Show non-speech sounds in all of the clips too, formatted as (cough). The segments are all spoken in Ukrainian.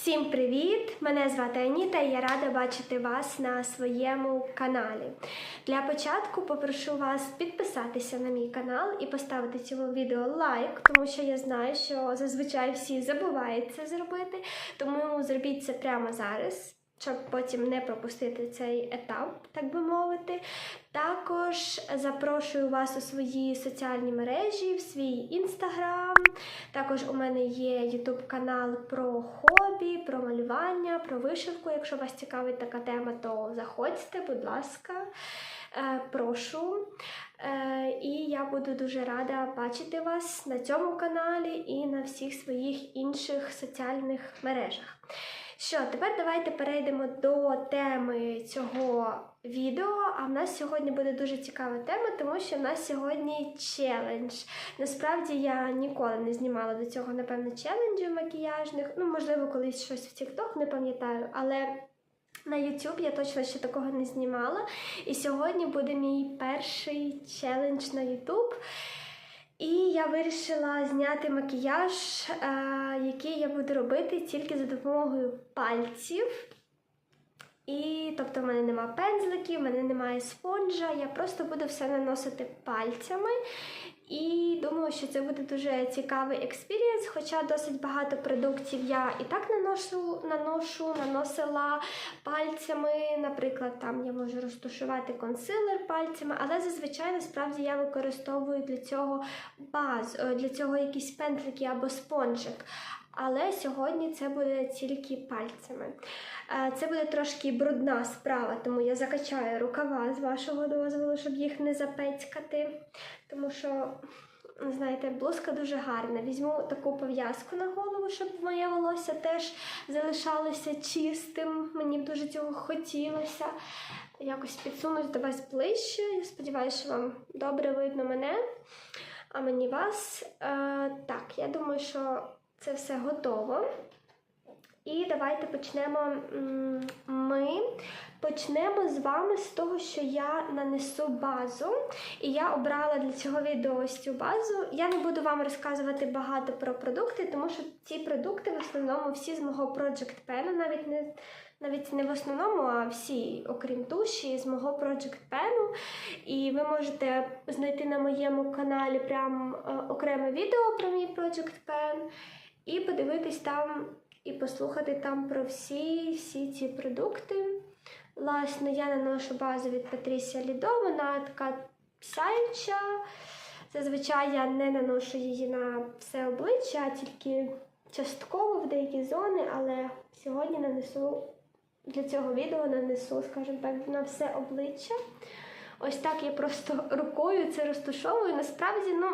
Всім привіт! Мене звати Аніта і я рада бачити вас на своєму каналі. Для початку попрошу вас підписатися на мій канал і поставити цьому відео лайк, тому що я знаю, що зазвичай всі забувають це зробити. Тому зробіть це прямо зараз, щоб потім не пропустити цей етап, так би мовити. Також запрошую вас у свої соціальні мережі, в свій інстаграм. Також у мене є YouTube канал про хобі, про малювання, про вишивку. Якщо вас цікавить така тема, то заходьте, будь ласка, Е, прошу. Е, І я буду дуже рада бачити вас на цьому каналі і на всіх своїх інших соціальних мережах. Що, тепер давайте перейдемо до теми цього відео. А в нас сьогодні буде дуже цікава тема, тому що в нас сьогодні челендж. Насправді я ніколи не знімала до цього, напевно, челенджів макіяжних. Ну, можливо, колись щось в TikTok, не пам'ятаю, але. На YouTube я точно ще такого не знімала. І сьогодні буде мій перший челендж на YouTube. І я вирішила зняти макіяж, е, який я буду робити тільки за допомогою пальців. І тобто в мене немає пензликів, в мене немає спонжа, я просто буду все наносити пальцями. І думаю, що це буде дуже цікавий експірієнс, хоча досить багато продуктів я і так наношу, наношу, наносила пальцями. Наприклад, там я можу розташувати консилер пальцями, але зазвичай насправді я використовую для цього баз, е, для цього якісь пентлики або спонжик. Але сьогодні це буде тільки пальцями. Е, Це буде трошки брудна справа, тому я закачаю рукава з вашого дозволу, щоб їх не запецькати. Тому що, знаєте, блузка дуже гарна. Візьму таку пов'язку на голову, щоб моє волосся теж залишалося чистим. Мені б дуже цього хотілося. Якось підсунусь до вас ближче. Я сподіваюся, що вам добре видно мене, а мені вас. Е, так, я думаю, що це все готово. І давайте почнемо. Ми почнемо з вами з того, що я нанесу базу. І я обрала для цього відео ось цю базу. Я не буду вам розказувати багато про продукти, тому що ці продукти в основному всі з мого Project Pen, навіть не. Навіть не в основному, а всі, окрім туші, з мого Project Pen. І ви можете знайти на моєму каналі прям е, окреме відео про мій Project Pen і подивитись там і послухати там про всі, всі ці продукти. Власне, я наношу базу від Patricia Lido, вона така сяюча. Зазвичай я не наношу її на все обличчя, а тільки частково в деякі зони, але сьогодні нанесу для цього відео нанесу, скажімо так, на все обличчя. Ось так я просто рукою це розташовую. Насправді, ну,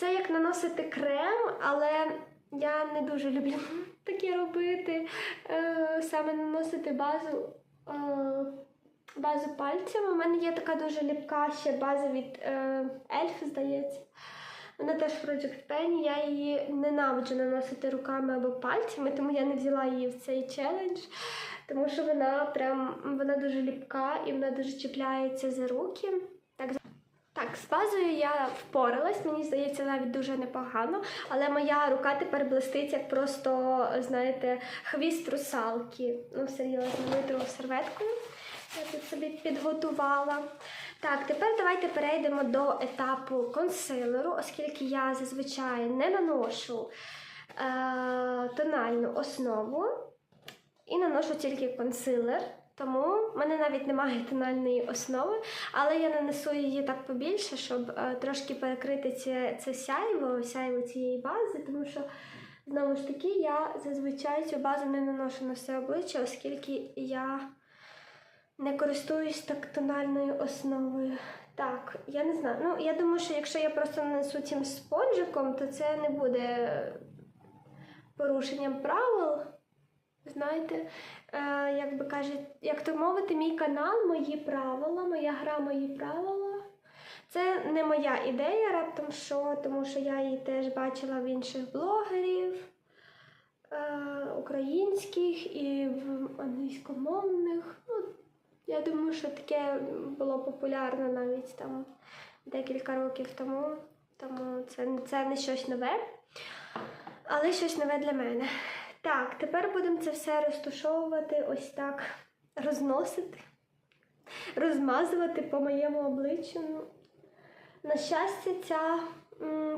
це як наносити крем, але я не дуже люблю (laughs) таке робити. Е, саме наносити базу, е, базу пальцями. У мене є така дуже ліпка ще база від е, Elf, здається. Вона теж Project Pen, я її ненавиджу наносити руками або пальцями, тому я не взяла її в цей челендж, тому що вона прям вона дуже ліпка і вона дуже чіпляється за руки. Так, з базою я впоралась, мені здається, навіть дуже непогано, але моя рука тепер блистить як просто, знаєте, хвіст русалки. Ну, серйозно, витру серветкою. Я тут собі підготувала. Так, тепер давайте перейдемо до етапу консилеру, оскільки я зазвичай не наношу е- тональну основу і наношу тільки консилер. Тому в мене навіть немає тональної основи, але я нанесу її так побільше, щоб е, трошки перекрити це, це сяйво, сяйво цієї бази, тому що, знову ж таки, я зазвичай цю базу не наношу на все обличчя, оскільки я не користуюсь так тональною основою. Так, я не знаю. Ну, я думаю, що якщо я просто нанесу цим спонжиком, то це не буде порушенням правил. Знаєте, е, як би кажуть, як то мовити, мій канал, мої правила, моя гра, мої правила. Це не моя ідея раптом що, тому що я її теж бачила в інших блогерів е, українських і в англійськомовних. Ну, я думаю, що таке було популярно навіть там декілька років тому. Тому це, це не щось нове, але щось нове для мене. Так, тепер будемо це все розташовувати ось так, розносити, розмазувати по моєму обличчю. Ну, на щастя, ця,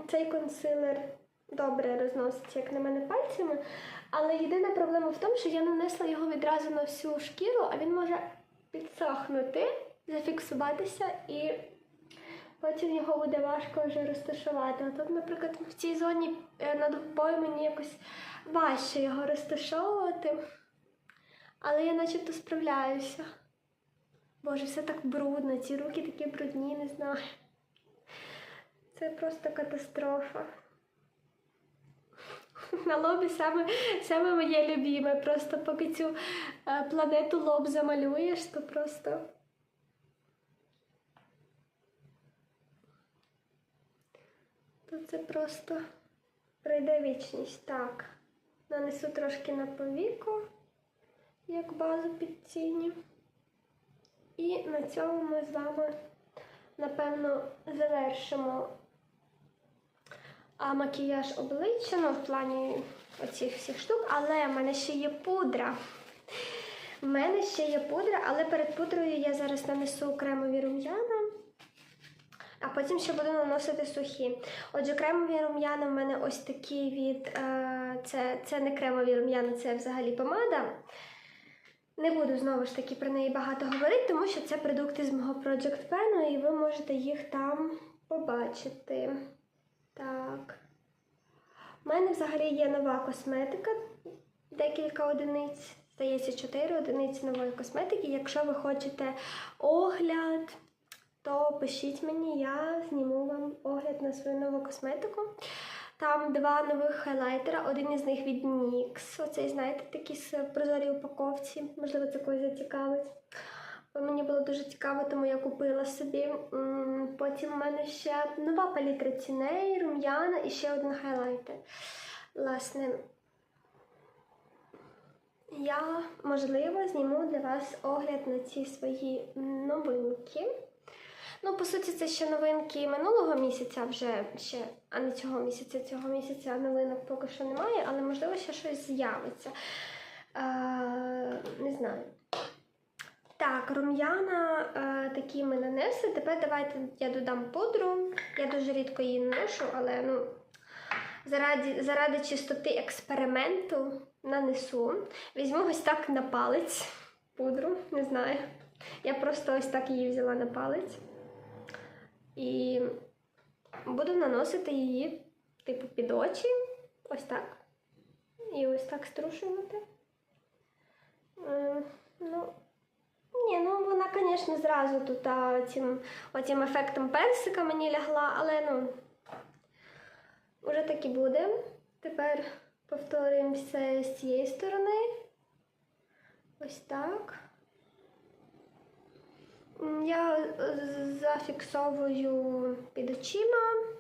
цей консилер добре розноситься, як на мене, пальцями. Але єдина проблема в тому, що я нанесла його відразу на всю шкіру, а він може підсохнути, зафіксуватися і потім його буде важко вже розташувати. Тут, наприклад, в цій зоні е, над губою мені якось важче його розташовувати. Але я начебто справляюся. Боже, все так брудно, ці руки такі брудні, не знаю. Це просто катастрофа. (laughs) На лобі саме, саме моє любіме. Просто поки цю е, планету лоб замалюєш, то просто. То це просто пройде вічність. Так. Нанесу трошки на повіку, як базу під тіні. І на цьому ми з вами, напевно, завершимо а, макіяж обличчя, ну, в плані оцих всіх штук, але в мене ще є пудра. В мене ще є пудра, але перед пудрою я зараз нанесу кремові рум'яна, а потім ще буду наносити сухі. Отже, кремові рум'яна в мене ось такі від. Е, це, це не кремові рум'яна, це взагалі помада. Не буду знову ж таки про неї багато говорити, тому що це продукти з мого Project Pen, і ви можете їх там побачити. Так. У мене взагалі є нова косметика, декілька одиниць, здається, 4 одиниці нової косметики. Якщо ви хочете огляд, то пишіть мені, я зніму вам огляд на свою нову косметику. Там два нових хайлайтера, один із них від NYX. Оцей, знаєте, такі з прозорій упаковці. Можливо, це когось зацікавить. Мені було дуже цікаво, тому я купила собі. Потім в мене ще нова палітра ціней, рум'яна і ще один хайлайтер. Власне, я, можливо, зніму для вас огляд на ці свої новинки. Ну, по суті, це ще новинки минулого місяця вже ще, а не цього місяця. Цього місяця новинок поки що немає, але можливо ще щось з'явиться. Е, не знаю. Так, рум'яна е, такі ми нанесли. Тепер давайте я додам пудру. Я дуже рідко її наношу, але ну, заради, заради чистоти експерименту нанесу. Візьму ось так на палець пудру, не знаю. Я просто ось так її взяла на палець. І буду наносити її, типу, під очі. Ось так. І ось так струшувати. Ну, ні, ну вона, звісно, зразу тут цим, оцим ефектом персика мені лягла, але ну, вже так і буде. Тепер повторюємося з цієї сторони. Ось так. Я е, зафіксовую під очима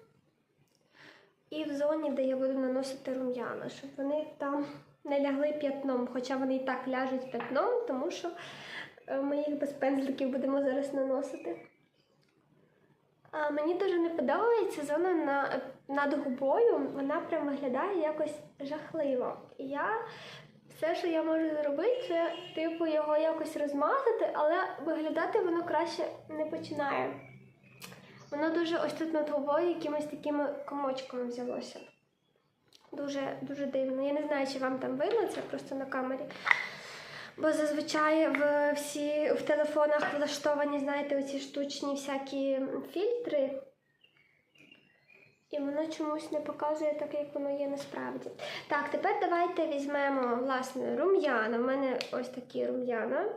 і в зоні, де я буду наносити рум'яна, щоб вони там не лягли п'ятном, хоча вони і так ляжуть п'ятном, тому що е, ми їх без пензликів будемо зараз наносити. А мені дуже не подобається зона на, над губою, вона прям виглядає якось жахливо. Я все, що я можу зробити, це типу його якось розмазати, але виглядати воно краще не починає. Воно дуже ось тут над губою якимось такими комочками взялося. Дуже, дуже дивно. Я не знаю, чи вам там видно це просто на камері. Бо зазвичай в всі в телефонах влаштовані, знаєте, оці штучні всякі фільтри. І воно чомусь не показує так, як воно є насправді. Так, тепер давайте візьмемо, власне, рум'яна. У мене ось такі рум'яна.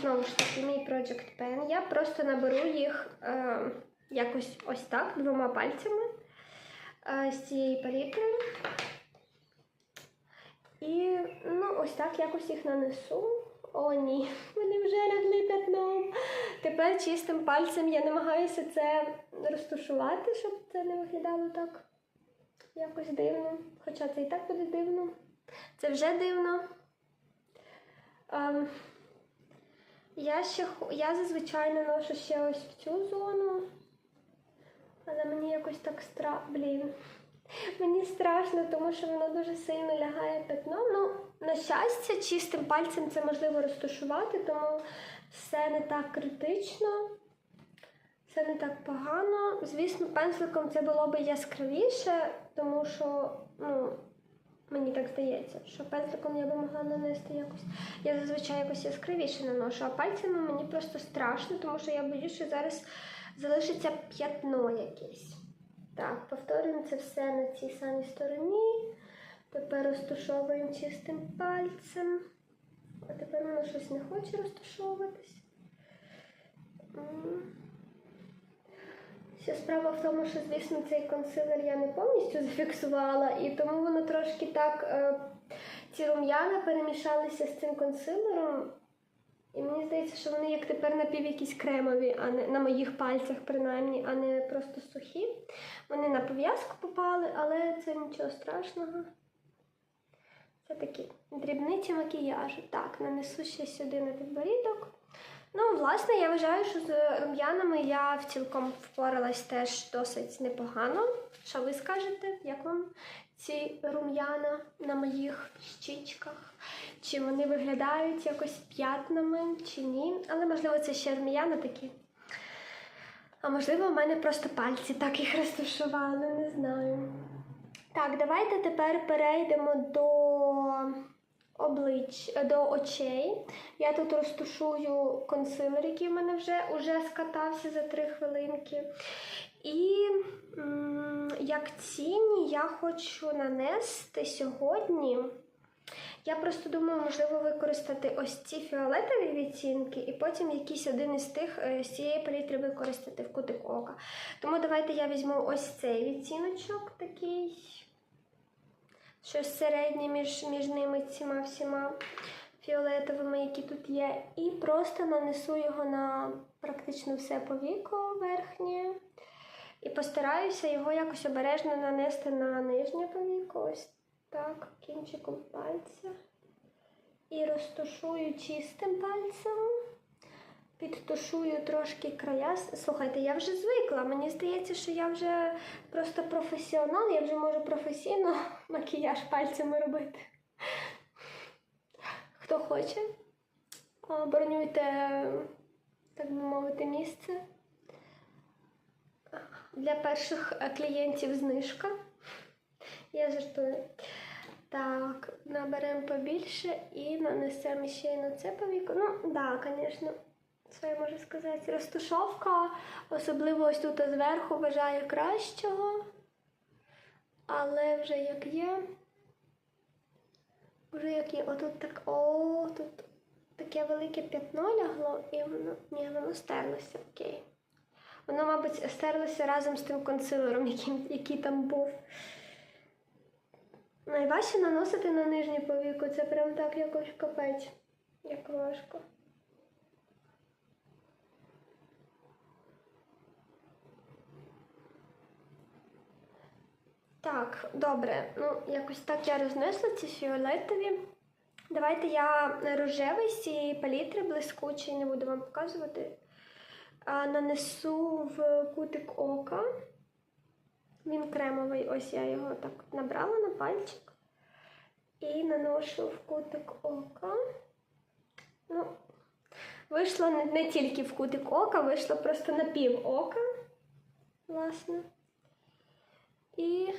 Знову ж таки, мій Project Pen. Я просто наберу їх е, якось ось так, двома пальцями е, з цієї палітри. І ну, ось так якось їх нанесу. О, ні, вони вже лягли п'ятном. Тепер чистим пальцем я намагаюся це розташувати, щоб це не виглядало так якось дивно. Хоча це і так буде дивно. Це вже дивно. Ем, я ще я зазвичай наношу ще ось в цю зону. Але мені якось так стра... Блін. Мені страшно, тому що воно дуже сильно лягає пятно. Ну, на щастя, чистим пальцем це можливо розташувати, тому все не так критично, все не так погано. Звісно, пензликом це було б яскравіше, тому що, ну, мені так здається, що пензликом я би могла нанести якось. Я зазвичай якось яскравіше наношу, а пальцями мені просто страшно, тому що я боюсь, що зараз залишиться п'ятно якесь. Так, повторюємо це все на цій самій стороні. Тепер розташовуємо чистим пальцем. А тепер воно щось не хоче розташовуватись. Ще справа в тому, що, звісно, цей консилер я не повністю зафіксувала, і тому воно трошки так. Е, ці рум'яна перемішалися з цим консилером. І мені здається, що вони як тепер напів якісь кремові, а не на моїх пальцях, принаймні, а не просто сухі. Вони на пов'язку попали, але це нічого страшного. Це такі дрібниці макіяжу. Так, нанесу ще сюди на підборідок. Ну, власне, я вважаю, що з рум'янами я в цілком впоралась теж досить непогано. Що ви скажете, як вам ці рум'яна на моїх щічках? Чи вони виглядають якось п'ятнами, чи ні? Але можливо це ще рум'яна такі. А можливо, в мене просто пальці так їх розташували, не знаю. Так, давайте тепер перейдемо до облич, до очей. Я тут розташую консилер, який в мене вже уже скатався за 3 хвилинки. І як тіні я хочу нанести сьогодні. Я просто думаю, можливо, використати ось ці фіолетові відтінки, і потім якийсь один із тих е, з цієї палітри використати в кутик ока. Тому давайте я візьму ось цей відтіночок такий, щось середнє між, між ними цими всіма фіолетовими, які тут є, і просто нанесу його на практично все повіко верхнє. І постараюся його якось обережно нанести на нижнє повіко. Ось так, кінчиком пальця. І розтушую чистим пальцем. Підтушую трошки края. Слухайте, я вже звикла. Мені здається, що я вже просто професіонал, я вже можу професійно (laughs) макіяж пальцями робити. Хто хоче, бронюйте, так би мовити, місце. Для перших е, клієнтів знижка. Я жартую. Так, наберемо побільше і нанесемо ще й на це повіко. Ну, так, да, звісно, це я можу сказати. Розтушовка, особливо ось тут зверху, вважаю кращого. Але вже як є. Вже як є, отут так, о, тут таке велике п'ятно лягло, і воно, ні, воно стерлося, окей. Воно, мабуть, стерлося разом з тим консилером, який, який там був. Найважче наносити на нижнє повіку, це прям так якось капець, як важко. Так, добре. Ну, якось так я рознесла ці фіолетові. Давайте я рожевий з цієї палітри блискучий, не буду вам показувати. Нанесу в кутик ока. Він кремовий, ось я його так набрала на пальчик. І наношу в кутик ока. Ну, вийшло не, тільки в кутик ока, вийшло просто на пів ока, власне. І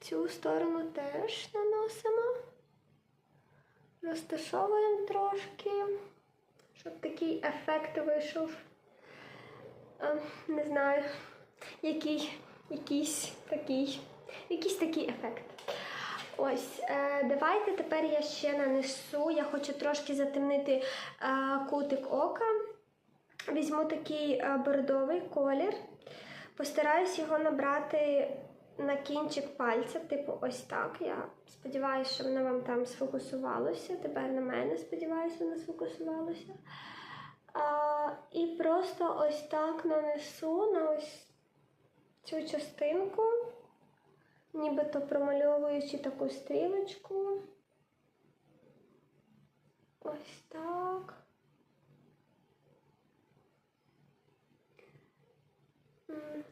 цю сторону теж наносимо. Розташовуємо трошки, щоб такий ефект вийшов. Е, Не знаю, який, якийсь такий, якийсь такий ефект. Ось, е, давайте тепер я ще нанесу. Я хочу трошки затемнити е, кутик ока. Візьму такий бордовий колір. Постараюсь його набрати на кінчик пальця, типу ось так. Я сподіваюся, що воно вам там сфокусувалося. Тепер на мене, сподіваюся, воно сфокусувалося. А, і просто ось так нанесу на ось цю частинку, нібито промальовуючи таку стрілочку. Ось так.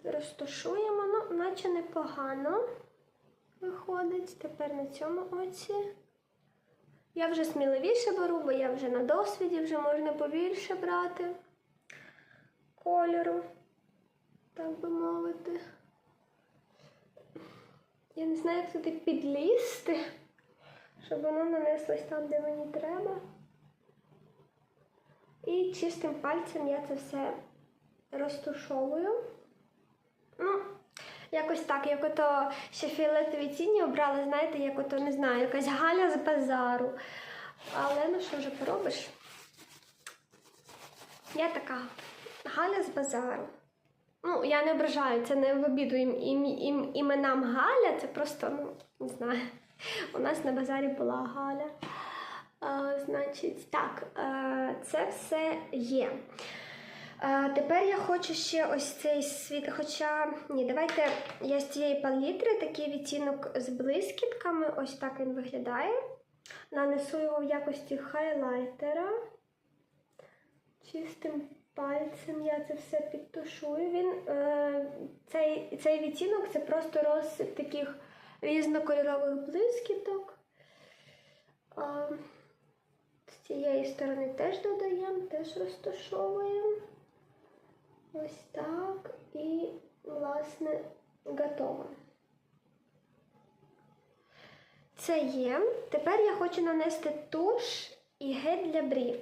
Розташуємо, ну, наче непогано. виходить. Тепер на цьому оці. Я вже сміливіше беру, бо я вже на досвіді, вже можна побільше брати кольору, так би мовити. Я не знаю, як туди підлізти, щоб воно нанеслось там, де мені треба. І чистим пальцем я це все розтушовую. Ну, якось так, як ото ще фіолетові тіні обрала, знаєте, як ото, не знаю, якась Галя з базару. Але ну що вже поробиш? Я така Галя з базару. Ну, я не ображаю, це не в обіду ім, ім, ім, іменам Галя, це просто, ну, не знаю. У нас на базарі була Галя. А, значить, так, е, це все є. Тепер я хочу ще ось цей світ. Хоча ні, давайте я з цієї палітри такий відтінок з блискітками. Ось так він виглядає. Нанесу його в якості хайлайтера. Чистим пальцем я це все підтушую. Він, е, цей, цей відтінок це просто розсип таких різнокольорових блискіток. Е, з цієї сторони теж додаємо, теж розташовуємо. Ось так. І, власне, готово. Це є. Тепер я хочу нанести туш і гель для брів.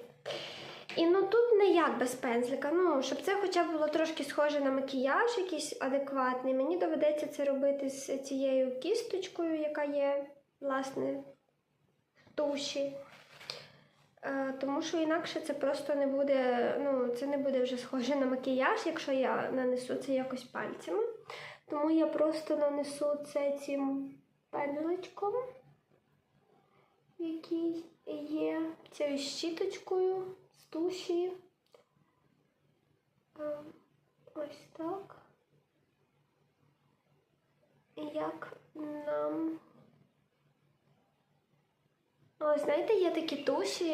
І ну тут не як без пензлика. Ну, щоб це хоча б було трошки схоже на макіяж, якийсь адекватний. Мені доведеться це робити з цією кісточкою, яка є, власне, в туші. Е, Тому що інакше це просто не буде, ну, це не буде вже схоже на макіяж, якщо я нанесу це якось пальцями. Тому я просто нанесу це цим пензличком, який є цією щіточкою з туші. Е, Ось так. Як нам. О, знаєте, є такі туші,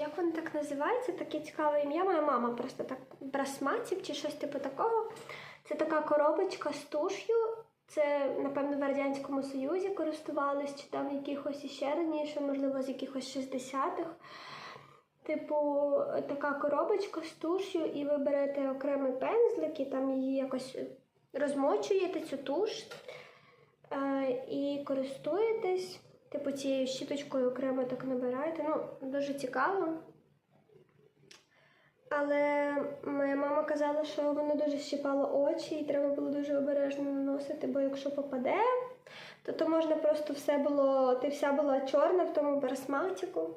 як вони так називаються, таке цікаве ім'я. Моя мама просто так брасматів чи щось типу такого. Це така коробочка з туш'ю. Це, напевно, в Радянському Союзі користувались, чи там якихось іще раніше, можливо, з якихось 60-х. Типу, така коробочка з туш'ю, і ви берете окремий пензлик і там її якось розмочуєте цю туш е, і користуєтесь. Типу цією щіточкою окремо так набираєте. Ну, дуже цікаво. Але моя мама казала, що воно дуже щипало очі і треба було дуже обережно наносити, бо якщо попаде, то то можна просто все було, ти вся була чорна в тому барасматику.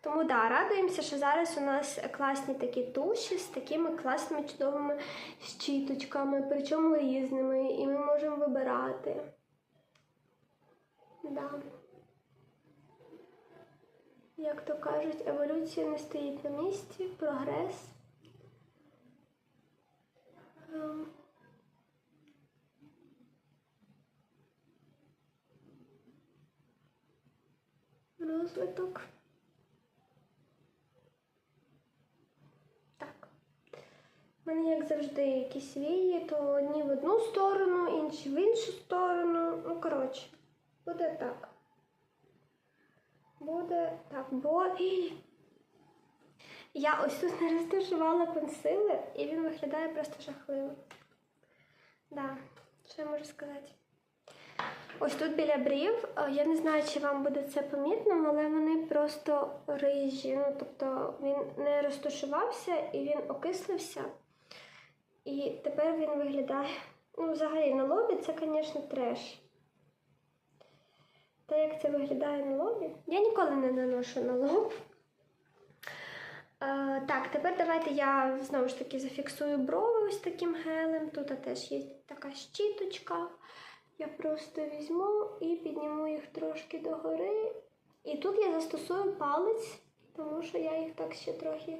Тому да, радуємося, що зараз у нас класні такі туші з такими класними чудовими щіточками, причому різними, і ми можемо вибирати. Да. Як то кажуть, еволюція не стоїть на місці, прогрес. Ем. Розвиток. Так. У мене, як завжди, якісь вії, то одні в одну сторону, інші в іншу сторону. Ну, коротше, буде так. Буде так, бо я ось тут не розташувала пенсили, і він виглядає просто жахливо. Да, що я можу сказати? Ось тут біля брів, е, я не знаю, чи вам буде це помітно, але вони просто рижі. Ну, тобто він не розташувався і він окислився. І тепер він виглядає. Ну, взагалі, на лобі це, звісно, треш. Та як це виглядає на лобі? Я ніколи не наношу на лоб. Е, так, тепер давайте я знову ж таки зафіксую брови ось таким гелем. Тут теж є така щіточка. Я просто візьму і підніму їх трошки догори. І тут я застосую палець, тому що я їх так ще трохи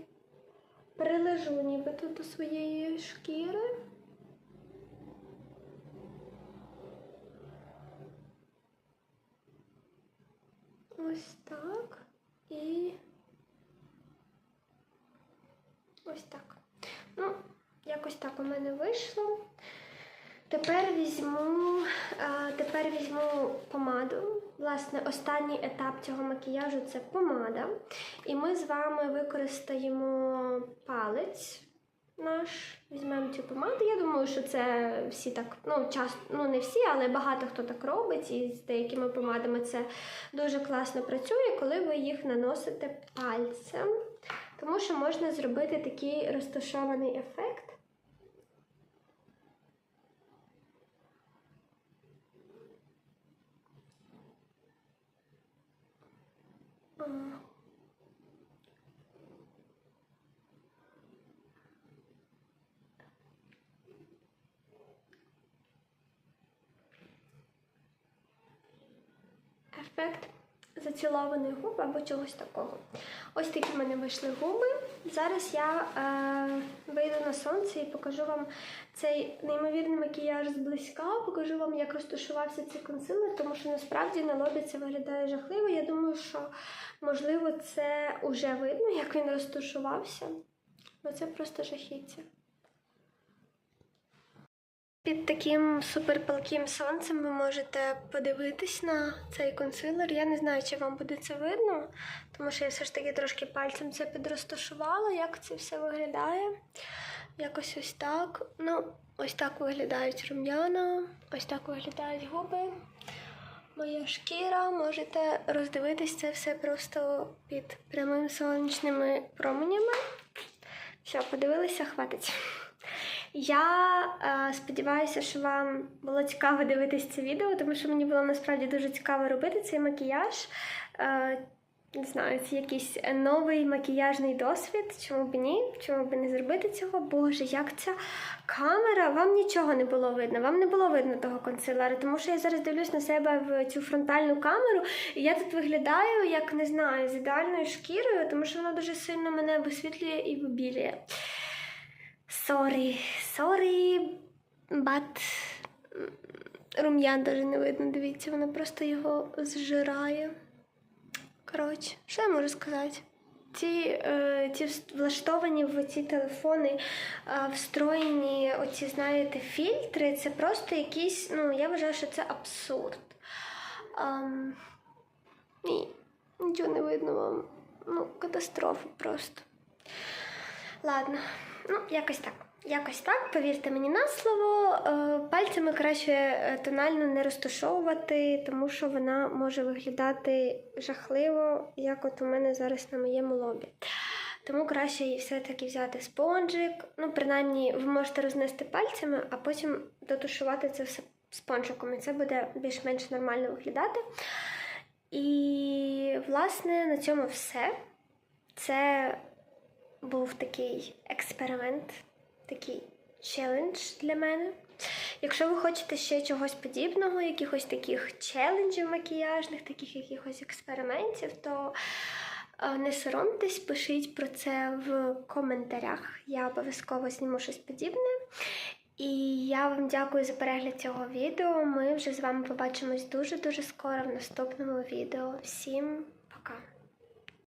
прилежу нібито до своєї шкіри. Ось так. І ось так. Ну, якось так у мене вийшло. Тепер візьму, е, тепер візьму помаду. Власне, останній етап цього макіяжу це помада. І ми з вами використаємо палець наш. Візьмемо цю помаду. Я думаю, що це всі так, ну, час, ну не всі, але багато хто так робить. І з деякими помадами це дуже класно працює, коли ви їх наносите пальцем. Тому що можна зробити такий розташований ефект. О. Ефект зацілованих губ або чогось такого. Ось такі в мене вийшли губи. Зараз я е, вийду на сонце і покажу вам цей неймовірний макіяж зблизька, покажу вам, як розташувався цей консилер, тому що насправді на лобі це виглядає жахливо. Я думаю, що можливо це вже видно, як він розташувався. Бо це просто жахіття. Під таким суперпалким сонцем ви можете подивитись на цей консилер. Я не знаю, чи вам буде це видно, тому що я все ж таки трошки пальцем це підрозташувала, як це все виглядає. Якось ось так. Ну, ось так виглядають рум'яна, ось так виглядають губи. Моя шкіра, можете роздивитись це все просто під прямими сонячними променями. Все, подивилися, хватить. Я е, сподіваюся, що вам було цікаво дивитись це відео, тому що мені було насправді дуже цікаво робити цей макіяж. Е, не знаю, це якийсь новий макіяжний досвід. Чому б ні? Чому б не зробити цього? Боже, як ця камера? Вам нічого не було видно. Вам не було видно того консилера, тому що я зараз дивлюсь на себе в цю фронтальну камеру, і я тут виглядаю, як не знаю, з ідеальною шкірою, тому що вона дуже сильно мене висвітлює і вибілює. Sorry, sorry, but рум'ян даже не видно, дивіться, вона просто його зжирає. Коротше, що я можу сказати? Ці, е, ці влаштовані в ці телефони е, встроєні оці, знаєте, фільтри, це просто якісь, ну, я вважаю, що це абсурд. Ам, ні, нічого не видно вам. Ну, катастрофа просто. Ладно, ну якось так. Якось так, повірте мені на слово. Е, Пальцями краще е, тонально не розташовувати, тому що вона може виглядати жахливо, як от у мене зараз на моєму лобі. Тому краще їй все-таки взяти спонжик. Ну, принаймні, ви можете рознести пальцями, а потім дотушувати це все спонжиком, і це буде більш-менш нормально виглядати. І, власне, на цьому все. Це був такий експеримент, такий челендж для мене. Якщо ви хочете ще чогось подібного, якихось таких челенджів макіяжних, таких якихось експериментів, то е, не соромтесь, пишіть про це в коментарях. Я обов'язково зніму щось подібне. І я вам дякую за перегляд цього відео. Ми вже з вами побачимось дуже-дуже скоро в наступному відео. Всім пока!